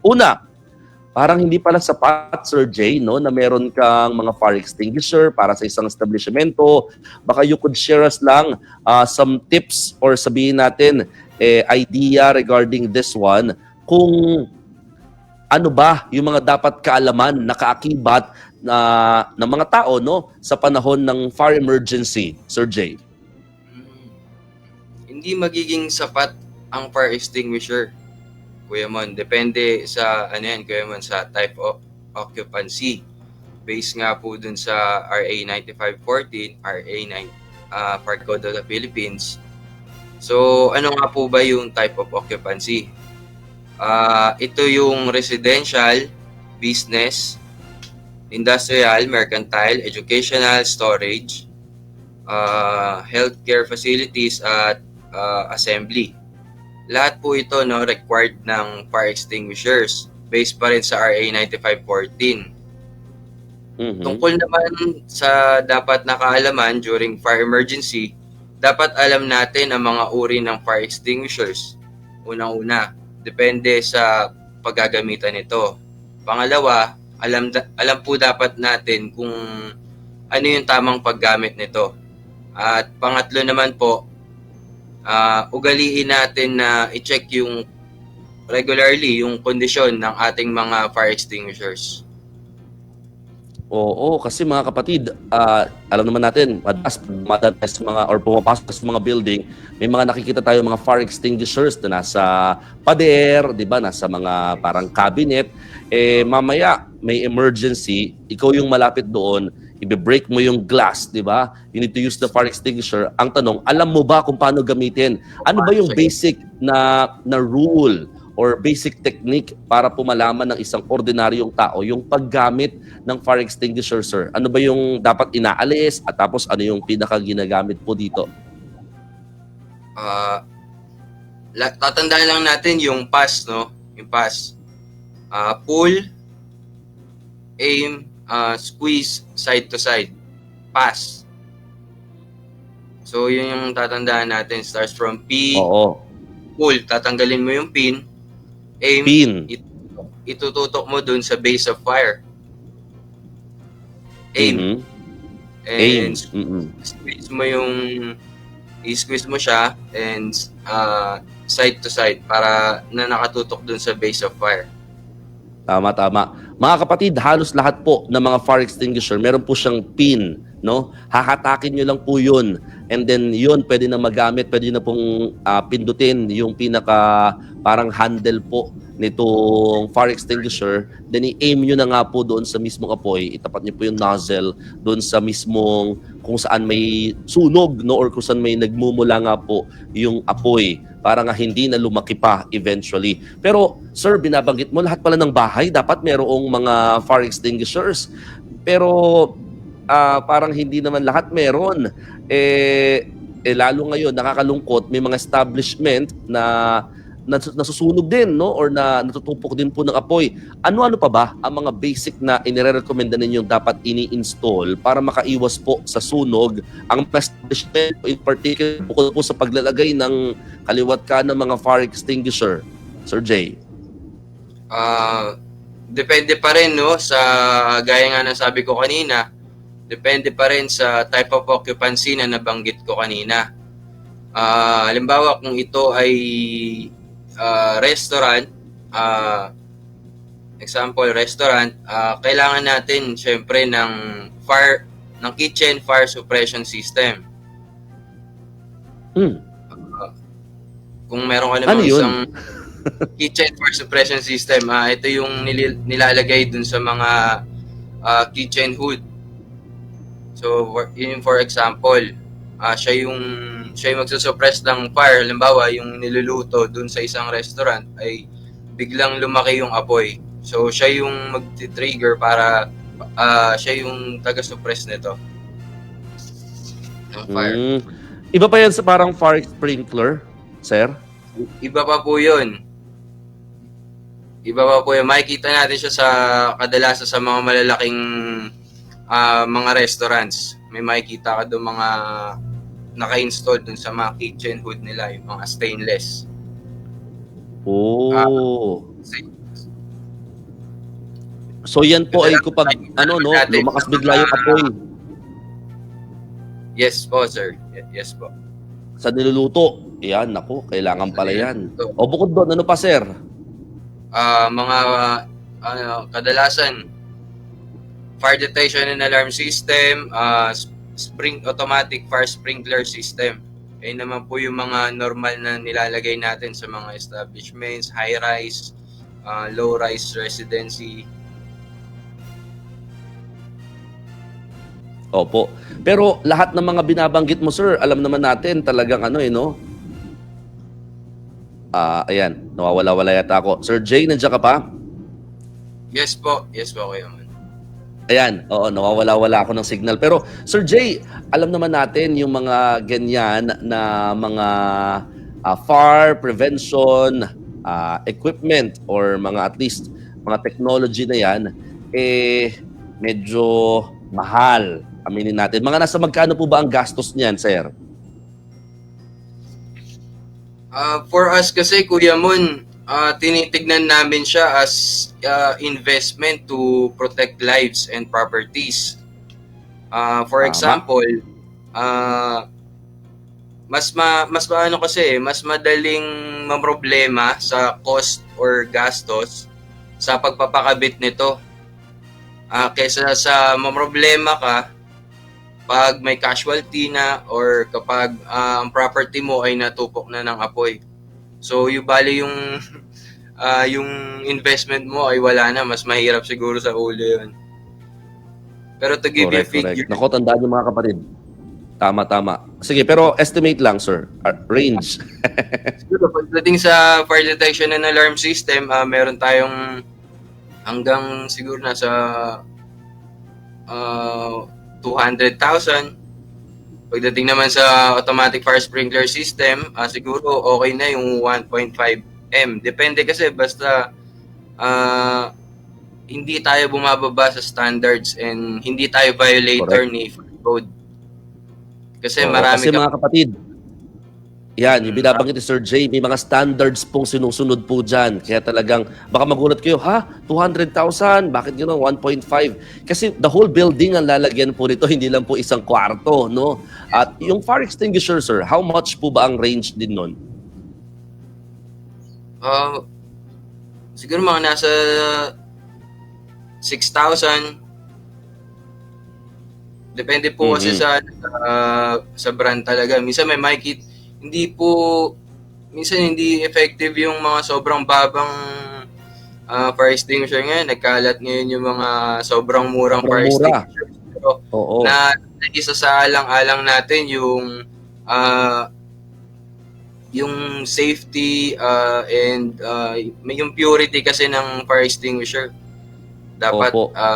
Una, parang hindi pala sapat, Sir Jay, no, na meron kang mga fire extinguisher para sa isang establishmento. Baka you could share us lang uh, some tips or sabihin natin eh, idea regarding this one kung ano ba yung mga dapat kaalaman na kaakibat na ng mga tao no sa panahon ng fire emergency, Sir Jay. Hindi magiging sapat ang fire extinguisher, Kuya Mon. Depende sa, ano yan, Kuya Mon, sa type of occupancy. Based nga po dun sa RA 9514, RA 9, uh, Fire Code of the Philippines. So, ano nga po ba yung type of occupancy? Ah, ito yung residential, business, industrial, mercantile, educational, storage, uh, healthcare facilities at uh, assembly. Lahat po ito no required ng fire extinguishers based pa rin sa RA 9514. Mhm. Tungkol naman sa dapat nakaalaman during fire emergency, dapat alam natin ang mga uri ng fire extinguishers. Unang-una, depende sa paggagamitan nito. Pangalawa, alam alam po dapat natin kung ano yung tamang paggamit nito. At pangatlo naman po, ah, ugaliin natin na i-check yung regularly yung kondisyon ng ating mga fire extinguishers. Oo, kasi mga kapatid, ah, alam naman natin, madalas madalas mga or pumapasok sa mga building, may mga nakikita tayo mga fire extinguishers na nasa pader, 'di ba? Nasa mga parang cabinet. Eh mamaya may emergency, ikaw yung malapit doon, ibe-break mo yung glass, 'di ba? You need to use the fire extinguisher. Ang tanong, alam mo ba kung paano gamitin? Ano ba yung basic na na rule or basic technique para po malaman ng isang ordinaryong tao yung paggamit ng fire extinguisher, sir? Ano ba yung dapat inaalis at tapos ano yung pinaka ginagamit po dito? Ah, la- tatandaan lang natin yung pass, no? Yung pass. Ah, pull, aim, ah, squeeze, side to side. Pass. So, yun yung tatandaan natin. Starts from P, Oo. pull, tatanggalin mo yung pin. Aim, Pin. itututok mo dun sa base of fire. Aim. Mhm. And Aim. Mhm. squeeze mo yung i-squeeze mo siya and uh, side to side para na nakatutok dun sa base of fire. Tama, tama. Mga kapatid, halos lahat po ng mga fire extinguisher, meron po siyang pin, no? Hahatakin nyo lang po yun. And then yun, pwede na magamit, pwede na pong ah, pindutin yung pinaka parang handle po nitong fire extinguisher. Then i-aim nyo na nga po doon sa mismong apoy. Itapat nyo po yung nozzle doon sa mismong kung saan may sunog, no? Or kung saan may nagmumula nga po yung apoy para nga hindi na lumaki pa eventually. Pero sir, binabanggit mo lahat pala ng bahay dapat merong mga fire extinguishers. Pero ah, parang hindi naman lahat meron. Eh, eh lalo ngayon nakakalungkot may mga establishment na nas- nasusunog din no or na natutupok din po ng apoy. Ano-ano pa ba ang mga basic na inirerekomenda ninyong dapat ini-install para makaiwas po sa sunog ang establishment in particular bukod po sa paglalagay ng kaliwat ka ng mga fire extinguisher, Sir Jay? Uh, depende pa rin no sa gaya nga ng sabi ko kanina, depende pa rin sa type of occupancy na nabanggit ko kanina. Ah, halimbawa kung ito ay ah, restaurant, ah, example restaurant, ah, kailangan natin syempre ng fire ng kitchen fire suppression system. Hmm. Ah, kung meron ka namang Ano isang kitchen fire suppression system, ah, ito yung nili- nilalagay dun sa mga ah, kitchen hood. So, for, yun for example, ah, siya yung siya yung magsusuppress ng fire. Halimbawa, yung niluluto dun sa isang restaurant ay biglang lumaki yung apoy. So, siya yung mag-trigger para ah, siya yung taga-suppress nito ng fire. Hmm. Iba pa yan sa parang fire sprinkler, sir? Iba pa po yun. Iba pa po yun. Makikita natin siya sa kadalasan sa mga malalaking ah, mga restaurants. May makikita ka doon mga naka-install dun sa mga kitchen hood nila, yung mga stainless. Oh. So yan po ay kapag ano no, lumakas bigla yung apoy Yes po, sir. Yes po. sa niluluto. Yan, naku, kailangan pala yan. O bukod doon, ano pa sir? ah, mga ano, kadalasan fire detection and alarm system, s- spring automatic fire sprinkler system. Ayun naman po yung mga normal na nilalagay natin sa mga establishments, high-rise, ah, low-rise residency. Opo. Pero lahat ng mga binabanggit mo, sir, alam naman natin talagang ano eh, no? Ah, ayan, nawawala-wala yata ako. Sir Jay, nandiyan ka pa? Yes po. Yes po, Man. Ayan, oo, nawawala-wala ako ng signal. Pero, Sir Jay, alam naman natin yung mga ganyan na mga ah, fire prevention ah, equipment or mga at least mga technology na yan, eh, medyo mahal. Aminin natin. Mga nasa magkano po ba ang gastos niyan, sir? Ah, for us kasi, Kuya Mon, ah, tinitignan namin siya as ah, investment to protect lives and properties. Ah, for Tama. example, ah, mas ma mas maano kasi, mas madaling mamroblema sa cost or gastos sa pagpapakabit nito. Ah, kaysa sa mamroblema ka pag may casualty na or kapag ah, ang property mo ay natupok na ng apoy. So, yung bali yung ah, yung investment mo ay wala na, mas mahirap siguro sa ulo 'yun. Pero to give you a Correct, figure, correct. Nako, tandaan niyo mga kapatid. Tama, tama. Sige, pero estimate lang, sir. Ah, range. siguro pagdating sa fire detection and alarm system, ah, meron tayong hanggang siguro nasa ah, 200,000. Pagdating naman sa automatic fire sprinkler system, ah, siguro okay na yung 1.5 M. Depende kasi basta ah, hindi tayo bumababa sa standards and hindi tayo violator ni fire code. Kasi Oo, marami kasi ka- mga kapatid, yan, yung Mm. binabanggit ni Sir Jay, may mga standards pong sinusunod po dyan. Kaya talagang, baka magulat kayo, ha? 200,000? Bakit gano'n? 1.5? Kasi the whole building ang lalagyan po nito, hindi lang po isang kwarto, no? At yung fire extinguisher, sir, how much po ba ang range din nun? Ah, siguro mga nasa 6,000. Depende po kasi Mhm. sa sa- sa brand talaga. Minsan may makikit hindi po minsan hindi effective yung mga sobrang babang ah, fire extinguisher ngayon. Nagkalat ngayon yung mga sobrang murang Sobrang fire mura. extinguisher. Pero Oo. na isa sa alang-alang natin yung ah, yung safety ah, and may yung purity kasi ng fire extinguisher. Dapat Opo. ah,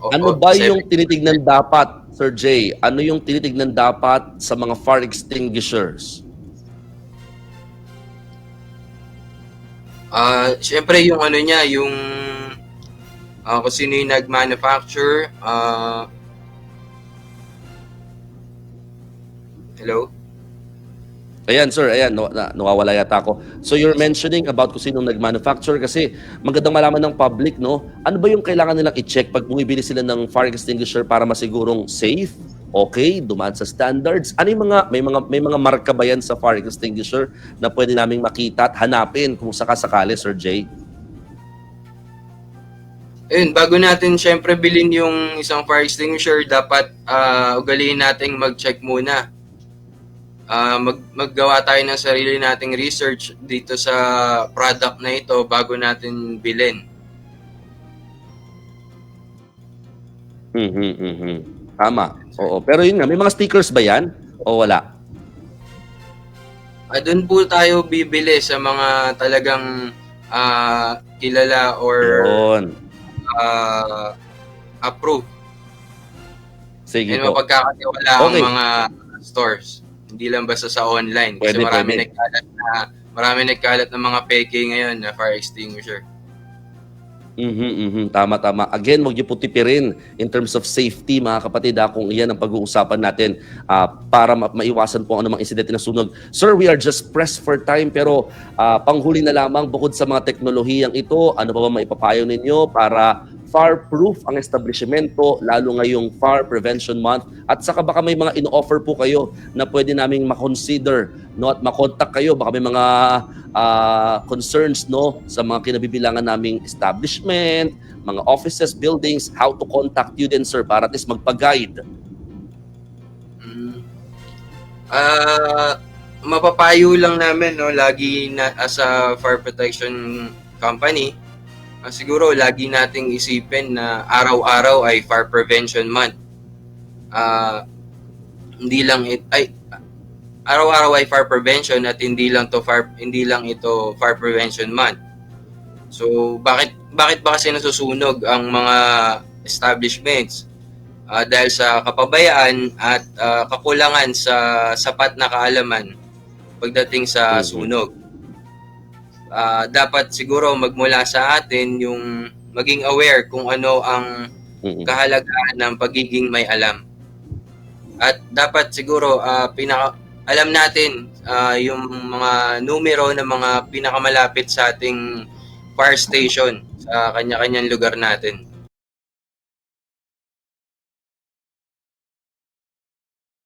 opo, ano ba seven- yung tinitignan dapat, Sir Jay? Ano yung tinitignan dapat sa mga fire extinguishers? Ah, syempre yung ano niya, yung ah, kung sino yung nag-manufacture, ah, Hello? Ayan, sir. Ayan, na, nawawala yata ako. So you're mentioning about kung sinong nag-manufacture kasi magandang malaman ng public, no? Ano ba yung kailangan nilang i-check pag bumibili sila ng fire extinguisher para masigurong safe, okay, dumaan sa standards? Ano yung mga, may mga, may mga marka ba yan sa fire extinguisher na pwede naming makita at hanapin kung sakasakali, Sir Jay? Ayun, bago natin syempre bilhin yung isang fire extinguisher, dapat ah, ugaliin nating mag-check muna. Ah, mag maggawa tayo ng sarili nating research dito sa product na ito bago natin bilhin. Mhm, mhm. Tama. Oo. Pero yun nga, may mga stickers ba yan? O wala? Ah, doon po tayo bibili sa mga talagang ah, kilala or Yun. ah, approved. Sige And po. mapagkakatiwala ang Okay. mga stores. Hindi lang basta sa online. Kasi Pwede, marami pwede. nagkalat na marami nagkalat ng mga peke ngayon na fire extinguisher. Mhm, mhm. Tama, tama. Again, huwag niyo po tipirin in terms of safety, mga kapatid, ha, kung iyan ang pag-uusapan natin ah, para ma- maiwasan po ang anumang insidente na sunog. Sir, we are just pressed for time, pero ah, panghuli na lamang bukod sa mga teknolohiyang ito, ano pa ba maipapayo ninyo para fire-proof ang establishmento, lalo ngayong Fire Prevention Month. At saka baka may mga in-offer po kayo na pwede naming makonsider no, at makontak kayo. Baka may mga ah, concerns no, sa mga kinabibilangan naming establishment, mga offices, buildings, how to contact you din, sir, para at least magpa-guide. Mm. Ah, mapapayo lang namin no lagi na as a fire protection company ah, siguro lagi nating isipin na araw-araw ay fire prevention month. Ah, hindi lang it ay araw-araw ay fire prevention at hindi lang to fire hindi lang ito fire prevention month. So bakit bakit ba kasi nasusunog ang mga establishments? Ah, dahil sa kapabayaan at ah, kakulangan sa sapat na kaalaman pagdating sa Mhm. sunog. Ah, dapat siguro magmula sa atin yung maging aware kung ano ang Mm-mm. kahalagahan ng pagiging may alam. At dapat siguro ah, pinaka alam natin ah, yung mga numero ng mga pinakamalapit sa ating fire station sa kanya-kanyang lugar natin.